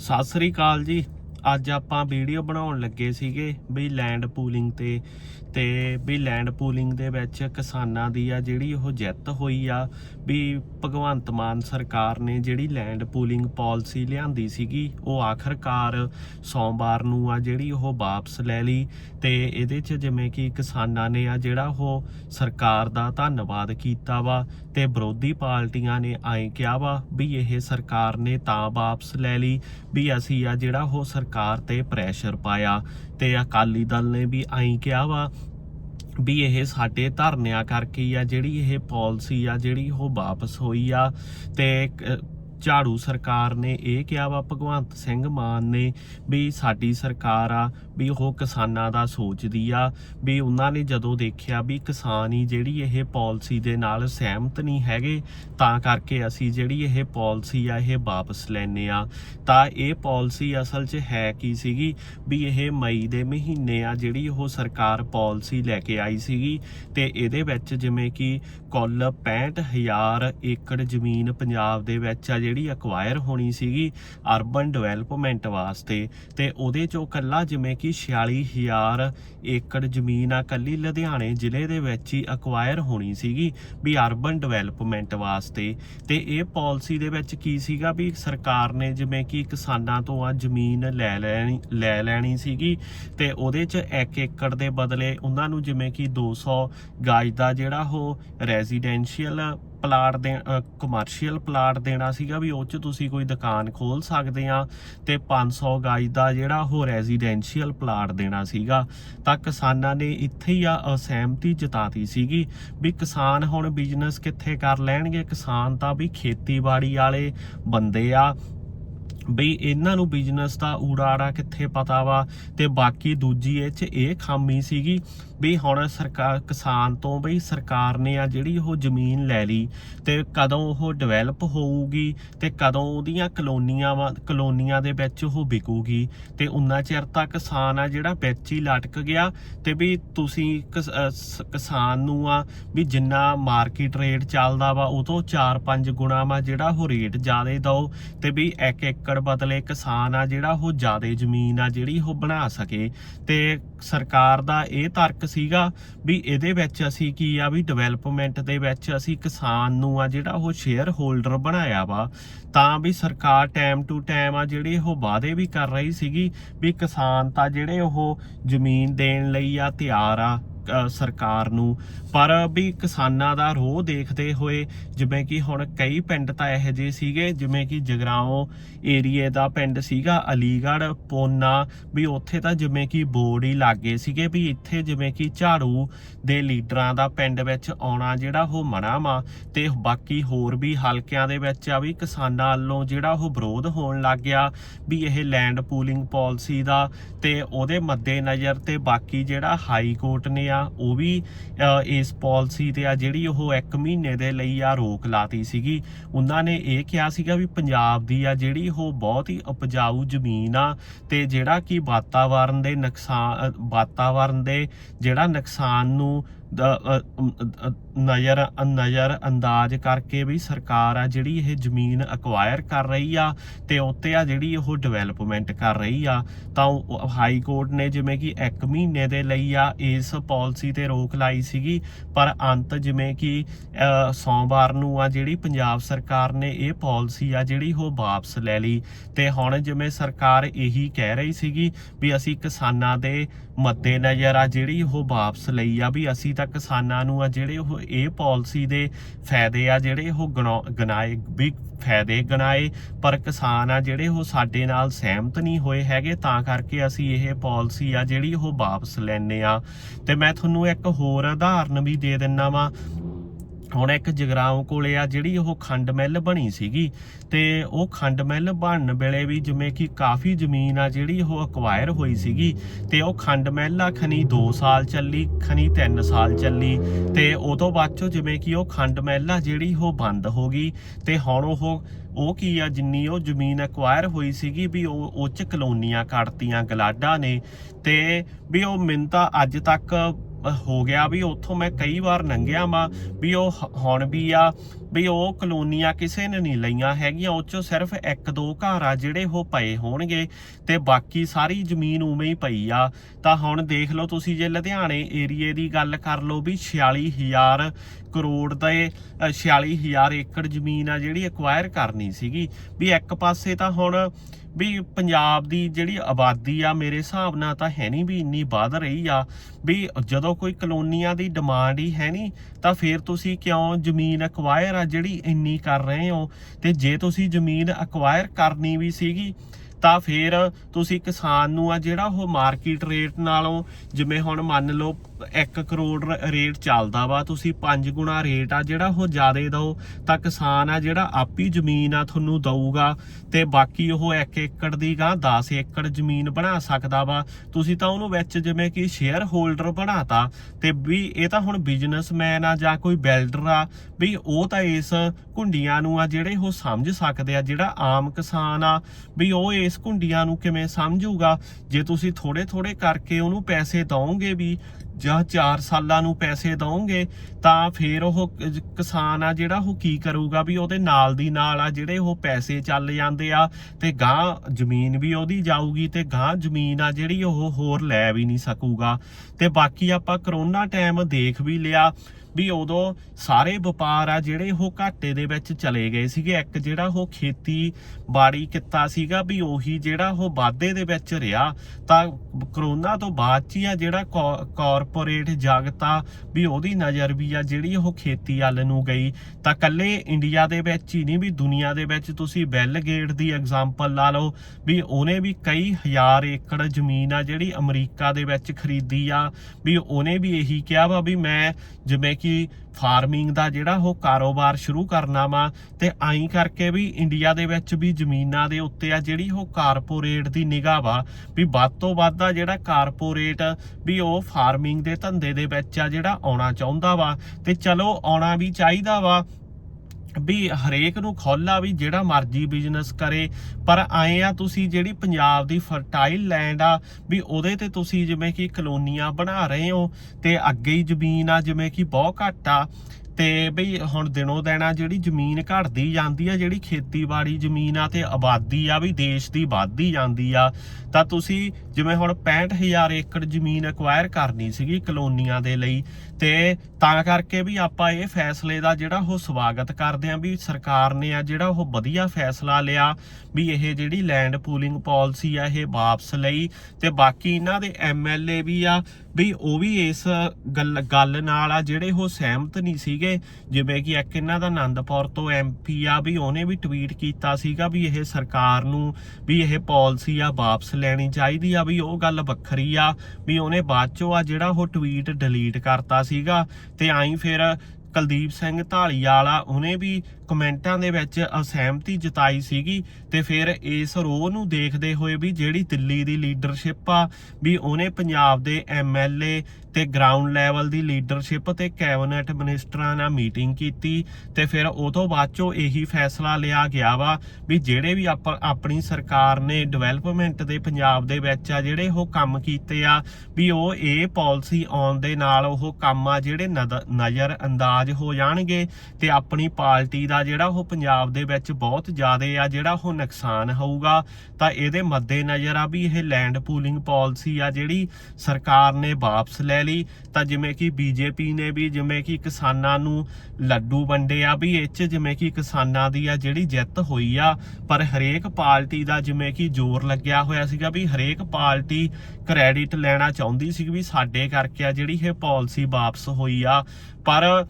ਸਤਿ ਸ੍ਰੀ ਅਕਾਲ ਜੀ। ਅੱਜ ਆਪਾਂ ਵੀਡੀਓ ਬਣਾਉਣ ਲੱਗੇ ਸੀਗੇ ਵੀ ਲੈਂਡ ਪੂਲਿੰਗ ਤੇ। ਤੇ ਵੀ ਲੈਂਡ ਪੂਲਿੰਗ ਦੇ ਵਿੱਚ ਕਿਸਾਨਾਂ ਦੀ ਆ ਜਿਹੜੀ ਉਹ ਜਿੱਤ ਹੋਈ ਆ, ਵੀ ਭਗਵੰਤ ਮਾਨ ਸਰਕਾਰ ਨੇ ਜਿਹੜੀ ਲੈਂਡ ਪੂਲਿੰਗ ਪਾਲਿਸੀ ਲਿਆਂਦੀ ਸੀਗੀ, ਉਹ ਆਖਰਕਾਰ ਸੋਮਵਾਰ ਨੂੰ ਆ ਜਿਹੜੀ ਉਹ ਵਾਪਸ ਲੈ ਲਈ ਤੇ ਇਹਦੇ 'ਚ ਜਿਵੇਂ ਕਿ ਕਿਸਾਨਾਂ ਨੇ ਆ ਜਿਹੜਾ ਉਹ ਸਰਕਾਰ ਦਾ ਧੰਨਵਾਦ ਕੀਤਾ ਵਾ ਤੇ ਵਿਰੋਧੀ ਪਾਰਟੀਆਂ ਨੇ ਐਂ ਕਿਹਾ ਵਾ ਵੀ ਇਹ ਸਰਕਾਰ ਨੇ ਤਾਂ ਵਾਪਸ ਲੈ ਲਈ ਵੀ ਅਸੀਂ ਆ ਜਿਹੜਾ ਉਹ ਸਰਕਾਰ ਤੇ ਪ੍ਰੈਸ਼ਰ ਪਾਇਆ ਤੇ ਅਕਾਲੀ ਦਲ ਨੇ ਵੀ ਐਂ ਕਿਹਾ ਵਾ ਵੀ ਇਹ ਸਾਡੇ ਧਰਨਿਆਂ ਕਰਕੇ ਹੀ ਆ, ਜਿਹੜੀ ਇਹ ਪਾਲਿਸੀ ਆ, ਜਿਹੜੀ ਉਹ ਵਾਪਸ ਹੋਈ ਆ। ਤੇ ਝਾੜੂ ਸਰਕਾਰ ਨੇ ਇਹ ਕਿਹਾ ਵਾ, ਭਗਵੰਤ ਸਿੰਘ ਮਾਨ ਨੇ ਵੀ ਸਾਡੀ ਸਰਕਾਰ ਆ ਵੀ ਉਹ ਕਿਸਾਨਾਂ ਦਾ ਸੋਚਦੀ ਆ ਵੀ ਉਹਨਾਂ ਨੇ ਜਦੋਂ ਦੇਖਿਆ ਵੀ ਕਿਸਾਨ ਹੀ ਜਿਹੜੀ ਇਹ ਪਾਲਿਸੀ ਦੇ ਨਾਲ ਸਹਿਮਤ ਨਹੀਂ ਹੈਗੇ, ਤਾਂ ਕਰਕੇ ਅਸੀਂ ਜਿਹੜੀ ਇਹ ਪਾਲਿਸੀ ਆ ਇਹ ਵਾਪਸ ਲੈਨੇ ਆ। ਤਾਂ ਇਹ ਪਾਲਿਸੀ ਅਸਲ 'ਚ ਹੈ ਕੀ ਸੀਗੀ? ਵੀ ਇਹ ਮਈ ਦੇ ਮਹੀਨੇ ਆ ਜਿਹੜੀ ਉਹ ਸਰਕਾਰ ਪਾਲਿਸੀ ਲੈ ਕੇ ਆਈ ਸੀਗੀ ਤੇ ਇਹਦੇ ਵਿੱਚ ਜਿਵੇਂ ਕਿ ਕੁੱਲ 65000 ਏਕੜ ਜ਼ਮੀਨ ਪੰਜਾਬ ਦੇ ਵਿੱਚ ਆ ਜਿਹੜੀ ਅਕਵਾਇਰ ਹੋਣੀ ਸੀਗੀ ਅਰਬਨ ਡਿਵੈਲਪਮੈਂਟ ਵਾਸਤੇ ਤੇ ਉਹਦੇ ਚੋਂ ਕੱਲਾ ਜਿਵੇਂ ਕਿ 46000 ਏਕੜ ਜ਼ਮੀਨ ਆ। ਕੱਲੀ ਲੁਧਿਆਣੇ ਜ਼ਿਲ੍ਹੇ ਦੇ ਵਿੱਚ ਹੀ ਅਕਵਾਇਰ ਹੋਣੀ ਸੀਗੀ ਵੀ ਅਰਬਨ ਡਿਵੈਲਪਮੈਂਟ ਵਾਸਤੇ। ਤੇ ਇਹ ਪਾਲਿਸੀ ਦੇ ਵਿੱਚ ਕੀ ਸੀਗਾ ਵੀ ਸਰਕਾਰ ਨੇ ਜਿਵੇਂ ਕਿ ਕਿਸਾਨਾਂ ਤੋਂ ਆ ਜ਼ਮੀਨ ਲੈ ਲੈਣੀ ਲੈ ਲੈਣੀ ਸੀਗੀ ਤੇ ਉਹਦੇ 'ਚ 1 ਏਕੜ ਦੇ ਬਦਲੇ ਉਹਨਾਂ ਨੂੰ ਜਿਵੇਂ ਕਿ 200 ਗਾਜ ਦਾ ਜਿਹੜਾ ਉਹ ਰੈਜ਼ੀਡੈਂਸ਼ੀਅਲ ਪਲਾਟ ਦੇ ਕਮਰਸ਼ੀਅਲ ਪਲਾਟ ਦੇਣਾ ਸੀਗਾ ਵੀ ਉਹ 'ਚ ਤੁਸੀਂ ਕੋਈ ਦੁਕਾਨ ਖੋਲ ਸਕਦੇ ਆ ਤੇ 500 ਗਜ ਦਾ ਜਿਹੜਾ ਉਹ ਰੈਜ਼ੀਡੈਂਸ਼ੀਅਲ ਪਲਾਟ ਦੇਣਾ ਸੀਗਾ। ਤਾਂ ਕਿਸਾਨਾਂ ਨੇ ਇੱਥੇ ਹੀ ਆ ਅਸਹਿਮਤੀ ਜਤਾਤੀ ਸੀਗੀ ਵੀ ਕਿਸਾਨ ਹੁਣ ਬਿਜ਼ਨਸ ਕਿੱਥੇ ਕਰ ਲੈਣਗੇ? ਕਿਸਾਨ ਤਾਂ ਵੀ ਖੇਤੀਬਾੜੀ ਵਾਲੇ ਬੰਦੇ ਆ। ਬਈ ਇਹਨਾਂ ਨੂੰ ਬਿਜ਼ਨਸ ਦਾ ਊੜਾੜਾ ਕਿੱਥੇ ਪਤਾ ਵਾ ਤੇ ਬਾਕੀ ਦੂਜੀ ਇਹ ਚ ਇਹ ਖਾਮੀ ਸੀਗੀ ਵੀ ਹੁਣ ਸਰਕਾਰ ਕਿਸਾਨ ਤੋਂ ਬਈ ਸਰਕਾਰ ਨੇ ਆ ਜਿਹੜੀ ਉਹ ਜ਼ਮੀਨ ਲੈ ਲਈ ਤੇ ਕਦੋਂ ਉਹ ਡਿਵੈਲਪ ਹੋਊਗੀ ਤੇ ਕਦੋਂ ਉਹਦੀਆਂ ਕਲੋਨੀਆਂ ਵਾ, ਕਲੋਨੀਆਂ ਦੇ ਵਿੱਚ ਉਹ ਵਿਕੂਗੀ ਤੇ ਉਨਾ ਚਿਰ ਤੱਕ ਕਿਸਾਨ ਆ ਜਿਹੜਾ ਵਿੱਚ ਹੀ ਲਟਕ ਗਿਆ ਤੇ ਵੀ ਤੁਸੀਂ ਕਿਸ- ਸ- ਕਿਸਾਨ ਨੂੰ ਆ ਵੀ ਜਿੰਨਾ ਮਾਰਕੀਟ ਰੇਟ ਚੱਲਦਾ ਵਾ ਉਹ ਤੋਂ 4-5 ਗੁਣਾ ਵਾ ਜਿਹੜਾ ਉਹ ਰੇਟ ਜ਼ਿਆਦਾ ਦਓ ਤੇ ਵੀ ਇੱਕ ਏਕੜ ਬਦਲੇ ਕਿਸਾਨ ਆ, ਜਿਹੜਾ ਉਹ ਜ਼ਿਆਦਾ ਜ਼ਮੀਨ ਆ ਜਿਹੜੀ ਉਹ ਬਣਾ ਸਕੇ। ਤੇ ਸਰਕਾਰ ਦਾ ਇਹ ਤਰਕ ਸੀਗਾ ਵੀ ਇਹਦੇ ਵਿੱਚ ਅਸੀਂ ਕੀ ਆ, ਵੀ ਡਿਵੈਲਪਮੈਂਟ ਦੇ ਵਿੱਚ ਅਸੀਂ ਕਿਸਾਨ ਨੂੰ ਆ, ਜਿਹੜਾ ਉਹ ਸ਼ੇਅਰ ਹੋਲਡਰ ਬਣਾਇਆ ਵਾ। ਤਾਂ ਵੀ ਸਰਕਾਰ ਟਾਈਮ ਟੂ ਟਾਈਮ ਆ, ਜਿਹੜੇ ਉਹ ਵਾਅਦੇ ਵੀ ਕਰ ਰਹੀ ਸੀਗੀ ਵੀ ਕਿਸਾਨ ਤਾਂ ਜਿਹੜੇ ਉਹ ਜ਼ਮੀਨ ਦੇਣ ਲਈ ਆ ਤਿਆਰ ਆ ਸਰਕਾਰ ਨੂੰ। ਪਰ ਵੀ ਕਿਸਾਨਾਂ ਦਾ ਰੋਹ ਦੇਖਦੇ ਹੋਏ ਜਿਵੇਂ ਕਿ ਹੁਣ ਕਈ ਪਿੰਡ ਤਾਂ ਇਹੋ ਜਿਹੇ ਸੀਗੇ, ਜਿਵੇਂ ਕਿ ਜਗਰਾਓ ਏਰੀਏ ਦਾ ਪਿੰਡ ਸੀਗਾ, ਅਲੀਗੜ੍ਹ, ਪੋਨਾ, ਵੀ ਉੱਥੇ ਤਾਂ ਜਿਵੇਂ ਕਿ ਬੋਰਡ ਹੀ ਲੱਗੇ ਸੀਗੇ ਵੀ ਇੱਥੇ ਜਿਵੇਂ ਕਿ ਝਾੜੂ ਦੇ ਲੀਡਰਾਂ ਦਾ ਪਿੰਡ ਵਿੱਚ ਆਉਣਾ ਜਿਹੜਾ ਉਹ ਮਨਾ ਵਾ ਤੇ ਬਾਕੀ ਹੋਰ ਵੀ ਹਲਕਿਆਂ ਦੇ ਵਿੱਚ ਆ ਵੀ ਕਿਸਾਨਾਂ ਵੱਲੋਂ ਜਿਹੜਾ ਉਹ ਵਿਰੋਧ ਹੋਣ ਲੱਗ ਗਿਆ ਵੀ ਇਹ ਲੈਂਡ ਪੂਲਿੰਗ ਪਾਲਿਸੀ ਦਾ ਤੇ ਉਹਦੇ ਮੱਦੇ ਨਜ਼ਰ ਤੇ ਬਾਕੀ ਜਿਹੜਾ ਹਾਈ ਕੋਰਟ ਨੇ ਆ ਉਹ ਵੀ ਇਸ ਪਾਲਿਸੀ ਤੇ ਆ ਜਿਹੜੀ ਉਹ 1 ਮਹੀਨੇ ਦੇ ਲਈ ਆ ਰੋਕ ਲਾਤੀ ਸੀਗੀ। ਉਹਨਾਂ ਨੇ ਇਹ ਕਿਹਾ ਸੀਗਾ ਵੀ ਪੰਜਾਬ ਦੀ ਆ ਜਿਹੜੀ ਉਹ ਬਹੁਤ ਹੀ ਉਪਜਾਊ ਜ਼ਮੀਨ ਆ ਤੇ ਜਿਹੜਾ ਕਿ ਵਾਤਾਵਰਣ ਦੇ ਨੁਕਸਾਨ ਅ, ਵਾਤਾਵਰਣ ਦੇ ਜਿਹੜਾ ਨੁਕਸਾਨ ਨੂੰ ਦ- ਨਜ਼ਰ ਨਜ਼ਰ ਅੰਦਾਜ਼ ਕਰਕੇ ਵੀ ਸਰਕਾਰ ਆ ਜਿਹੜੀ ਇਹ ਜ਼ਮੀਨ ਅਕਵਾਇਰ ਕਰ ਰਹੀ ਆ ਤੇ ਉੱਤੇ ਆ ਜਿਹੜੀ ਉਹ ਡਿਵੈਲਪਮੈਂਟ ਕਰ ਰਹੀ ਆ, ਤਾਂ ਹਾਈ ਕੋਰਟ ਨੇ ਜਿਵੇਂ ਕਿ 1 ਮਹੀਨੇ ਦੇ ਲਈ ਆ ਇਸ ਪਾਲਿਸੀ ਤੇ ਰੋਕ ਲਾਈ ਸੀਗੀ, ਪਰ ਅੰਤ ਜਿਵੇਂ ਕਿ ਸੋਮਵਾਰ ਨੂੰ ਆ ਜਿਹੜੀ ਪੰਜਾਬ ਸਰਕਾਰ ਨੇ ਇਹ ਪਾਲਿਸੀ ਆ ਜਿਹੜੀ ਉਹ ਵਾਪਸ ਲੈ ਲਈ, ਤੇ ਹੁਣ ਜਿਵੇਂ ਸਰਕਾਰ ਇਹੀ ਕਹਿ ਰਹੀ ਸੀਗੀ ਵੀ ਅਸੀਂ ਕਿਸਾਨਾਂ ਦੇ ਮੱਦੇ ਨਜ਼ਰ ਆ ਜਿਹੜੀ ਉਹ ਵਾਪਸ ਲਈ ਆ ਵੀ ਅਸੀਂ ਤਾਂ ਕਿਸਾਨਾਂ ਨੂੰ ਆ ਜਿਹੜੇ ਉਹ ਇਹ ਪਾਲਿਸੀ ਦੇ ਫਾਇਦੇ ਆ ਜਿਹੜੇ ਉਹ ਗਣੋ- ਗਣਾਏ, ਵੀ ਫਾਇਦੇ ਗਣਾਏ, ਪਰ ਕਿਸਾਨ ਆ ਜਿਹੜੇ ਉਹ ਸਾਡੇ ਨਾਲ ਸਹਿਮਤ ਨਹੀਂ ਹੋਏ ਹੈਗੇ, ਤਾਂ ਕਰਕੇ ਅਸੀਂ ਇਹ ਪਾਲਿਸੀ ਆ ਜਿਹੜੀ ਉਹ ਵਾਪਸ ਲੈਨੇ ਆ। ਤੇ ਮੈਂ ਤੁਹਾਨੂੰ ਇੱਕ ਹੋਰ ਉਦਾਹਰਨ ਵੀ ਦੇ ਦਿੰਨਾ ਵਾਂ। ਹੁਣ ਇੱਕ ਜਗਰਾਉਂ ਕੋਲੇ ਆ ਜਿਹੜੀ ਉਹ ਖੰਡ ਮਿੱਲ ਬਣੀ ਸੀਗੀ ਤੇ ਉਹ ਖੰਡ ਮਿੱਲ ਬਣਨ ਵੇਲੇ ਵੀ ਜਿਵੇਂ ਕਿ ਕਾਫੀ ਜ਼ਮੀਨ ਆ ਜਿਹੜੀ ਉਹ ਅਕਵਾਇਰ ਹੋਈ ਸੀਗੀ ਤੇ ਉਹ ਖੰਡ ਮਿੱਲ ਆ ਖਨੀ 2 ਸਾਲ ਚੱਲੀ ਖਨੀ 3 ਸਾਲ ਚੱਲੀ ਤੇ ਉਹ ਤੋਂ ਬਾਅਦ ਚੋਂ ਜਿਵੇਂ ਕਿ ਉਹ ਖੰਡ ਮਿੱਲ ਆ ਜਿਹੜੀ ਉਹ ਬੰਦ ਹੋ ਗਈ ਤੇ ਹੁਣ ਉਹ ਉਹ ਕੀ ਆ ਜਿੰਨੀ ਉਹ ਜ਼ਮੀਨ ਐਕਵਾਇਰ ਹੋਈ ਸੀਗੀ ਵੀ ਉਹ ਉੱਚ ਕਲੋਨੀਆਂ ਕੱਢਤੀਆਂ ਗਲਾਡਾ ਨੇ ਤੇ ਵੀ ਉਹ ਮੈਨੂੰ ਅੱਜ ਤੱਕ ਹੋ ਗਿਆ ਵੀ ਉੱਥੋਂ ਮੈਂ ਕਈ ਵਾਰ ਲੰਘਿਆ ਵਾ ਵੀ ਉਹ ਹ- ਹੁਣ ਵੀ ਆ। ਵੀ ਉਹ ਕਲੋਨੀਆਂ ਕਿਸੇ ਨੇ ਨਹੀਂ ਲਈਆਂ ਹੈਗੀਆਂ ਉਹ ਚੋਂ ਸਿਰਫ ਇੱਕ ਦੋ ਘਰ ਆ ਜਿਹੜੇ ਉਹ ਪਏ ਹੋਣਗੇ ਤੇ ਬਾਕੀ ਸਾਰੀ ਜ਼ਮੀਨ ਉਵੇਂ ਹੀ ਪਈ ਆ। ਤਾਂ ਹੁਣ ਦੇਖ ਲਓ ਤੁਸੀਂ ਜੇ ਲੁਧਿਆਣੇ ਏਰੀਏ ਦੀ ਗੱਲ ਕਰ ਲਓ ਵੀ 46000 ਕਰੋੜ ਦੇ ਅ, 46000 ਏਕੜ ਜ਼ਮੀਨ ਆ ਜਿਹੜੀ ਐਕਵਾਇਰ ਕਰਨੀ ਸੀਗੀ। ਵੀ ਇੱਕ ਪਾਸੇ ਤਾਂ ਹੁਣ ਵੀ ਪੰਜਾਬ ਦੀ ਜਿਹੜੀ ਆਬਾਦੀ ਆ ਮੇਰੇ ਹਿਸਾਬ ਨਾਲ ਤਾਂ ਹੈ ਨਹੀਂ ਵੀ ਇੰਨੀ ਵੱਧ ਰਹੀ ਆ। ਵੀ ਜਦੋਂ ਕੋਈ ਕਲੋਨੀਆਂ ਦੀ ਡਿਮਾਂਡ ਹੀ ਹੈ ਨਹੀਂ ਤਾਂ ਫਿਰ ਤੁਸੀਂ ਕਿਉਂ ਜ਼ਮੀਨ ਐਕਵਾਇਰ ਜਿਹੜੀ ਇੰਨੀ ਕਰ ਰਹੇ ਹੋ ਤੇ ਜੇ ਤੁਸੀਂ ਜ਼ਮੀਨ ਐਕਵਾਇਰ ਕਰਨੀ ਵੀ ਸੀਗੀ ਤਾਂ ਫਿਰ ਤੁਸੀਂ ਕਿਸਾਨ ਨੂੰ ਆ ਜਿਹੜਾ ਉਹ ਮਾਰਕੀਟ ਰੇਟ ਨਾਲੋਂ ਜਿਵੇਂ ਹੁਣ ਮੰਨ ਲਓ 1 ਕਰੋੜ ਰ- ਰੇਟ ਚੱਲਦਾ ਵਾ, ਤੁਸੀਂ 5 ਗੁਣਾ ਰੇਟ ਆ ਜਿਹੜਾ ਉਹ ਜ਼ਿਆਦਾ ਦਿਓ, ਤਾਂ ਕਿਸਾਨ ਆ ਜਿਹੜਾ ਆਪੀ ਜ਼ਮੀਨ ਆ ਤੁਹਾਨੂੰ ਦਊਗਾ ਤੇ ਬਾਕੀ ਉਹ 1 ਏਕੜ ਦੀ ਗਾਂ 10 ਏਕੜ ਜ਼ਮੀਨ ਬਣਾ ਸਕਦਾ ਵਾ। ਤੁਸੀਂ ਤਾਂ ਉਹਨੂੰ ਵਿੱਚ ਜਿਵੇਂ ਕਿ ਸ਼ੇਅਰ ਹੋਲਡਰ ਬਣਾਤਾ ਤੇ ਵੀ ਇਹ ਤਾਂ ਹੁਣ ਬਿਜ਼ਨਸਮੈਨ ਆ ਜਾਂ ਕੋਈ ਬਿਲਡਰ ਆ, ਵੀ ਉਹ ਤਾਂ ਇਸ ਘੁੰਡੀਆਂ ਨੂੰ ਆ ਜਿਹੜੇ ਉਹ ਸਮਝ ਸਕਦੇ ਆ, ਜਿਹੜਾ ਆਮ ਕਿਸਾਨ ਆ, ਵੀ ਉਹ ਇਸ ਕੁੰਡੀਆਂ ਨੂੰ ਕਿਵੇਂ ਸਮਝੂਗਾ? ਜੇ ਤੁਸੀਂ ਥੋੜੇ ਥੋੜੇ ਕਰਕੇ ਉਹਨੂੰ ਪੈਸੇ ਦਵੋਗੇ ਵੀ, ਜਾਂ 4 ਸਾਲਾਂ ਨੂੰ ਪੈਸੇ ਦਵੋਗੇ ਤਾਂ ਫਿਰ ਉਹ ਕਿਸਾਨ ਆ ਜਿਹੜਾ ਉਹ ਕੀ ਕਰੂਗਾ ਵੀ ਉਹਦੇ ਨਾਲ ਦੀ ਨਾਲ ਆ ਜਿਹੜੇ ਉਹ ਪੈਸੇ ਚੱਲ ਜਾਂਦੇ ਆ ਤੇ ਗਾਂ ਜ਼ਮੀਨ ਵੀ ਉਹਦੀ ਜਾਊਗੀ ਤੇ ਗਾਂ ਜ਼ਮੀਨ ਆ ਜਿਹੜੀ ਉਹ ਹੋਰ ਲੈ ਵੀ ਨਹੀਂ ਸਕੂਗਾ। ਤੇ ਬਾਕੀ ਆਪਾਂ ਕਰੋਨਾ ਟਾਈਮ ਦੇਖ ਵੀ ਲਿਆ। ਵੀ ਉਦੋਂ ਸਾਰੇ ਵਪਾਰ ਆ ਜਿਹੜੇ ਉਹ ਘਾਟੇ ਦੇ ਵਿੱਚ ਚਲੇ ਗਏ ਸੀਗੇ। ਇੱਕ ਜਿਹੜਾ ਉਹ ਖੇਤੀ ਬਾੜੀ ਕਿੱਤਾ ਸੀਗਾ ਵੀ ਉਹੀ ਜਿਹੜਾ ਉਹ ਵਾਧੇ ਦੇ ਵਿੱਚ ਰਿਹਾ। ਤਾਂ ਕਰੋਨਾ ਤੋਂ ਬਾਅਦ ਚ ਹੀ ਆ ਜਿਹੜਾ ਕਾਰਪੋਰੇਟ ਜਗਤਾ ਵੀ ਉਹਦੀ ਨਜ਼ਰ ਵੀ ਆ ਜਿਹੜੀ ਉਹ ਖੇਤੀ ਵੱਲ ਨੂੰ ਗਈ। ਤਾਂ ਕੱਲੇ ਇੰਡੀਆ ਦੇ ਵਿੱਚ ਹੀ ਨਹੀਂ, ਵੀ ਦੁਨੀਆ ਦੇ ਵਿੱਚ ਤੁਸੀਂ ਬੈਲ ਗੇਟ ਦੀ ਐਗਜ਼ਾਮਪਲ ਲਾ ਲਓ ਵੀ ਉਹਨੇ ਵੀ ਕਈ ਹਜ਼ਾਰ ਏਕੜ ਜ਼ਮੀਨ ਆ ਜਿਹੜੀ ਅਮਰੀਕਾ ਦੇ ਵਿੱਚ ਖਰੀਦੀ ਆ। ਵੀ ਉਹਨੇ ਵੀ ਇਹੀ ਕਿਹਾ ਵਾ ਵੀ ਮੈਂ ਜਿਵੇਂ ਕਿ ਫਾਰਮਿੰਗ ਦਾ ਜਿਹੜਾ ਉਹ ਕਾਰੋਬਾਰ ਸ਼ੁਰੂ ਕਰਨਾ ਵਾ ਤੇ ਆਈ ਕਰਕੇ ਵੀ ਇੰਡੀਆ ਦੇ ਵਿੱਚ ਵੀ ਜ਼ਮੀਨਾਂ ਦੇ ਉੱਤੇ ਆ ਜਿਹੜੀ ਉਹ ਕਾਰਪੋਰੇਟ ਦੀ ਨਿਗਾਹ ਵਾ, ਵੀ ਵੱਧ ਤੋਂ ਵੱਧ ਆ ਜਿਹੜਾ ਕਾਰਪੋਰੇਟ ਵੀ ਉਹ ਫਾਰਮਿੰਗ ਦੇ ਧੰਦੇ ਦੇ ਵਿੱਚ ਆ ਜਿਹੜਾ ਆਉਣਾ ਚਾਹੁੰਦਾ ਵਾ। ਤੇ ਚਲੋ, ਆਉਣਾ ਵੀ ਚਾਹੀਦਾ ਵਾ ਵੀ ਹਰੇਕ ਨੂੰ ਖੋਲਾ ਵੀ ਜਿਹੜਾ ਮਰਜ਼ੀ ਬਿਜ਼ਨਸ ਕਰੇ, ਪਰ ਆਏ ਆ ਤੁਸੀਂ ਜਿਹੜੀ ਪੰਜਾਬ ਦੀ ਫਰਟਾਈਲ ਲੈਂਡ ਆ, ਵੀ ਉਹਦੇ ਤੇ ਤੁਸੀਂ ਜਿਵੇਂ ਕਿ ਕਲੋਨੀਆਂ ਬਣਾ ਰਹੇ ਹੋ ਤੇ ਅੱਗੇ ਹੀ ਜ਼ਮੀਨ ਆ, ਜਿਵੇਂ ਕਿ ਬਹੁਤ ਘੱਟ ਆ ਤੇ ਬਈ ਹੁਣ ਦਿਨੋ ਦਿਨ ਆ ਜਿਹੜੀ ਜ਼ਮੀਨ ਘਟਦੀ ਜਾਂਦੀ ਆ, ਜਿਹੜੀ ਖੇਤੀਬਾੜੀ ਜ਼ਮੀਨ ਆ ਤੇ ਆਬਾਦੀ ਆ ਵੀ ਦੇਸ਼ ਦੀ ਵੱਧਦੀ ਜਾਂਦੀ ਆ, ਤਾਂ ਤੁਸੀਂ ਜਿਵੇਂ ਹੁਣ 65000 ਏਕੜ ਜ਼ਮੀਨ ਐਕਵਾਇਰ ਕਰਨੀ ਸੀਗੀ ਕਲੋਨੀਆਂ ਦੇ ਲਈ, ਤੇ ਤਾਂ ਕਰਕੇ ਵੀ ਆਪਾਂ ਇਹ ਫੈਸਲੇ ਦਾ ਜਿਹੜਾ ਉਹ ਸਵਾਗਤ ਕਰਦੇ ਆਂ ਵੀ ਸਰਕਾਰ ਨੇ ਆ ਜਿਹੜਾ ਉਹ ਵਧੀਆ ਫੈਸਲਾ ਲਿਆ ਵੀ ਇਹ ਜਿਹੜੀ ਲੈਂਡ ਪੂਲਿੰਗ ਪਾਲਿਸੀ ਆ ਇਹ ਵਾਪਸ ਲਈ, ਤੇ ਬਾਕੀ ਇਹਨਾਂ ਦੇ ਐਮਐਲਏ ਵੀ ਆ, ਵੀ ਉਹ ਵੀ ਇਸ ਗੱਲ ਗੱਲ ਨਾਲ ਆ ਜਿਹੜੇ ਉਹ ਸਹਿਮਤ ਨਹੀਂ ਸੀਗੇ ਜਿਵੇਂ ਕਿ ਇੱਕ ਇਹਨਾਂ ਦਾ ਆਨੰਦਪੁਰ ਤੋਂ ਐਮਪੀ ਆ ਵੀ ਉਹਨੇ ਵੀ ਟਵੀਟ ਕੀਤਾ ਸੀਗਾ ਵੀ ਇਹ ਸਰਕਾਰ ਨੂੰ ਵੀ ਇਹ ਪਾਲਿਸੀ ਆ ਵਾਪਸ ਲੈਣੀ ਚਾਹੀਦੀ ਆ, ਵੀ ਉਹ ਗੱਲ ਵੱਖਰੀ ਆ, ਵੀ ਉਹਨੇ ਬਾਅਦ ਚੋਂ ਆ ਜਿਹੜਾ ਉਹ ਟਵੀਟ ਡਿਲੀਟ ਕਰਤਾ ਸੀਗਾ ਤੇ ਆਈ ਫਿਰ ਕੁਲਦੀਪ ਸਿੰਘ ਢਾਲੀਵਾਲ ਆ, ਉਹਨੇ ਵੀ ਕਮੈਂਟਾਂ ਦੇ ਵਿੱਚ ਅਸਹਿਮਤੀ ਜਤਾਈ ਸੀਗੀ ਤੇ ਫਿਰ ਇਸ ਰੋਹ ਨੂੰ ਦੇਖਦੇ ਹੋਏ ਵੀ ਜਿਹੜੀ ਦਿੱਲੀ ਦੀ ਲੀਡਰਸ਼ਿਪ ਆ, ਵੀ ਉਹਨੇ ਪੰਜਾਬ ਦੇ ਐਮਐਲਏ ਤੇ ਗਰਾਊਂਡ ਲੈਵਲ ਦੀ ਲੀਡਰਸ਼ਿਪ ਤੇ ਕੈਬਨਿਟ ਮਿਨਿਸਟਰਾਂ ਨਾਲ ਮੀਟਿੰਗ ਕੀਤੀ ਤੇ ਫਿਰ ਉਹ ਤੋਂ ਬਾਅਦ ਚੋਂ ਇਹੀ ਫੈਸਲਾ ਲਿਆ ਗਿਆ ਵਾ ਵੀ ਜਿਹੜੇ ਵੀ ਆਪਣੀ ਸਰਕਾਰ ਨੇ ਡਿਵੈਲਪਮੈਂਟ ਦੇ ਪੰਜਾਬ ਦੇ ਵਿੱਚ ਆ, ਜਿਹੜੇ ਉਹ ਕੰਮ ਕੀਤੇ ਆ, ਵੀ ਉਹ ਇਹ ਪਾਲਿਸੀ ਆਉਣ ਦੇ ਨਾਲ ਉਹ ਕੰਮ ਆ ਜਿਹੜੇ ਨਜ਼ਰ ਅੰਦਾਜ਼ ਹੋ ਜਾਣਗੇ ਤੇ ਆਪਣੀ ਪਾਰਟੀ ਦਾ ਜਿਹੜਾ ਉਹ ਪੰਜਾਬ ਦੇ ਵਿੱਚ ਬਹੁਤ ਜ਼ਿਆਦਾ ਆ, ਜਿਹੜਾ ਉਹ ਨੁਕਸਾਨ ਹੋਊਗਾ, ਤਾਂ ਇਹਦੇ ਮੱਦੇ ਨਜ਼ਰ ਆ ਵੀ ਇਹ ਲੈਂਡ ਪੂਲਿੰਗ ਪਾਲਿਸੀ ਆ ਜਿਹੜੀ ਸਰਕਾਰ ਨੇ ਵਾਪਸ ਲੈ ਲਈ। ਤਾਂ ਜਿਵੇਂ ਕਿ ਬੀਜੇਪੀ ਨੇ ਵੀ, ਜਿਵੇਂ ਕਿ ਕਿਸਾਨਾਂ ਨੂੰ ਲੱਡੂ ਵੰਡੇ ਆ ਵੀ, ਇਹ ਚ ਜਿਵੇਂ ਕਿ ਕਿਸਾਨਾਂ ਦੀ ਆ ਜਿਹੜੀ ਜਿੱਤ ਹੋਈ ਆ। ਪਰ ਹਰੇਕ ਪਾਰਟੀ ਦਾ ਜਿਵੇਂ ਕਿ ਜ਼ੋਰ ਲੱਗਿਆ ਹੋਇਆ ਸੀਗਾ ਵੀ ਹਰੇਕ ਪਾਰਟੀ ਕ੍ਰੈਡਿਟ ਲੈਣਾ ਚਾਹੁੰਦੀ ਸੀ ਵੀ ਸਾਡੇ ਕਰਕੇ ਆ ਜਿਹੜੀ ਇਹ ਪਾਲਿਸੀ ਵਾਪਸ ਹੋਈ ਆ। ਪਰ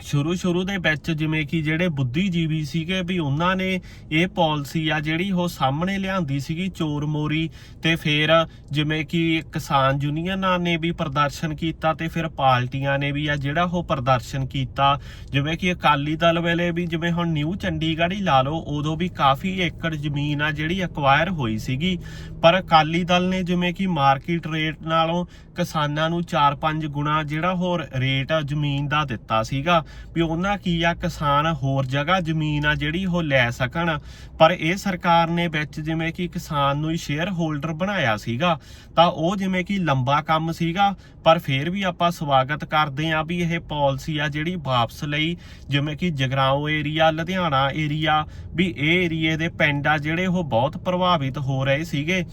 ਸ਼ੁਰੂ ਸ਼ੁਰੂ ਦੇ ਵਿੱਚ ਜਿਵੇਂ ਕਿ ਜਿਹੜੇ ਬੁੱਧੀਜੀਵੀ ਸੀਗੇ ਵੀ ਉਹਨਾਂ ਨੇ ਇਹ ਪਾਲਿਸੀ ਆ ਜਿਹੜੀ ਉਹ ਸਾਹਮਣੇ ਲਿਆਂਦੀ ਸੀਗੀ ਚੋਰ ਮੋਰੀ ਤੇ ਫਿਰ ਜਿਵੇਂ ਕਿ ਕਿਸਾਨ ਯੂਨੀਅਨਾਂ ਨੇ ਵੀ ਪ੍ਰਦਰਸ਼ਨ ਕੀਤਾ ਤੇ ਫਿਰ ਪਾਰਟੀਆਂ ਨੇ ਵੀ ਆ ਜਿਹੜਾ ਉਹ ਪ੍ਰਦਰਸ਼ਨ ਕੀਤਾ। ਜਿਵੇਂ ਕਿ ਅਕਾਲੀ ਦਲ ਵੇਲੇ ਵੀ ਜਿਵੇਂ ਹੁਣ ਨਿਊ ਚੰਡੀਗੜ੍ਹ ਹੀ ਲਾ ਲਓ, ਉਦੋਂ ਵੀ ਕਾਫੀ ਏਕੜ ਜ਼ਮੀਨ ਆ ਜਿਹੜੀ ਅਕਵਾਇਰ ਹੋਈ ਸੀਗੀ। ਪਰ ਅਕਾਲੀ ਦਲ ਨੇ ਜਿਵੇਂ ਕਿ ਮਾਰਕੀਟ ਰੇਟ ਨਾਲੋਂ ਕਿਸਾਨਾਂ ਨੂੰ 4-5 ਗੁਣਾ ਜਿਹੜਾ ਹੋਰ ਰੇਟ ਜ਼ਮੀਨ ਦਾ ਦਿੱਤਾ ਸੀਗਾ। ਵੀ ਉਹਨਾਂ ਕੀ ਆ, ਕਿਸਾਨ ਹੋਰ ਜਗ੍ਹਾ ਜ਼ਮੀਨ ਆ ਜਿਹੜੀ ਉਹ ਲੈ ਸਕਣ। ਪਰ ਇਹ ਸਰਕਾਰ ਨੇ ਵਿੱਚ ਜਿਵੇਂ ਕਿ ਕਿਸਾਨ ਨੂੰ ਹੀ ਸ਼ੇਅਰ ਹੋਲਡਰ ਬਣਾਇਆ ਸੀਗਾ, ਤਾਂ ਉਹ ਜਿਵੇਂ ਕਿ ਲੰਬਾ ਕੰਮ ਸੀਗਾ, ਪਰ ਫਿਰ ਵੀ ਆਪਾਂ ਸਵਾਗਤ ਕਰਦੇ ਆਂ ਵੀ ਇਹ ਪਾਲਿਸੀ ਆ ਜਿਹੜੀ ਵਾਪਸ ਲਈ, ਜਿਵੇਂ ਕਿ ਜਗਰਾਓ ਏਰੀਆ, ਲੁਧਿਆਣਾ ਏਰੀਆ, ਵੀ ਇਹ ਏਰੀਏ ਦੇ ਪਿੰਡ ਆ ਜਿਹੜੇ ਉਹ ਬਹੁਤ ਪ੍ਰਭਾਵਿਤ ਹੋ ਰਹੇ ਸੀਗੇ।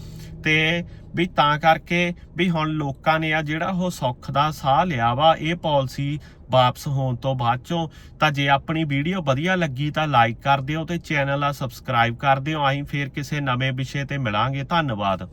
ਤੇ ਵੀ ਤਾਂ ਕਰਕੇ ਵੀ ਹੁਣ ਲੋਕਾਂ ਨੇ ਆ ਜਿਹੜਾ ਉਹ ਸੌਖ ਦਾ ਸਾਹ ਲਿਆ ਵਾ, ਇਹ ਪਾਲਿਸੀ ਵਾਪਸ ਹੋਣ ਤੋਂ ਬਾਅਦ ਚੋਂ, ਤਾਂ ਜੇ ਆਪਣੀ ਵੀਡੀਓ ਵਧੀਆ ਲੱਗੀ ਤਾਂ ਲਾਈਕ ਕਰ ਦਿਓ ਤੇ ਚੈਨਲ ਆ ਸਬਸਕ੍ਰਾਈਬ ਕਰ ਦਿਓ। ਅਸੀਂ ਫੇਰ ਕਿਸੇ ਨਵੇਂ ਵਿਸ਼ੇ ਤੇ ਮਿਲਾਂਗੇ। ਧੰਨਵਾਦ।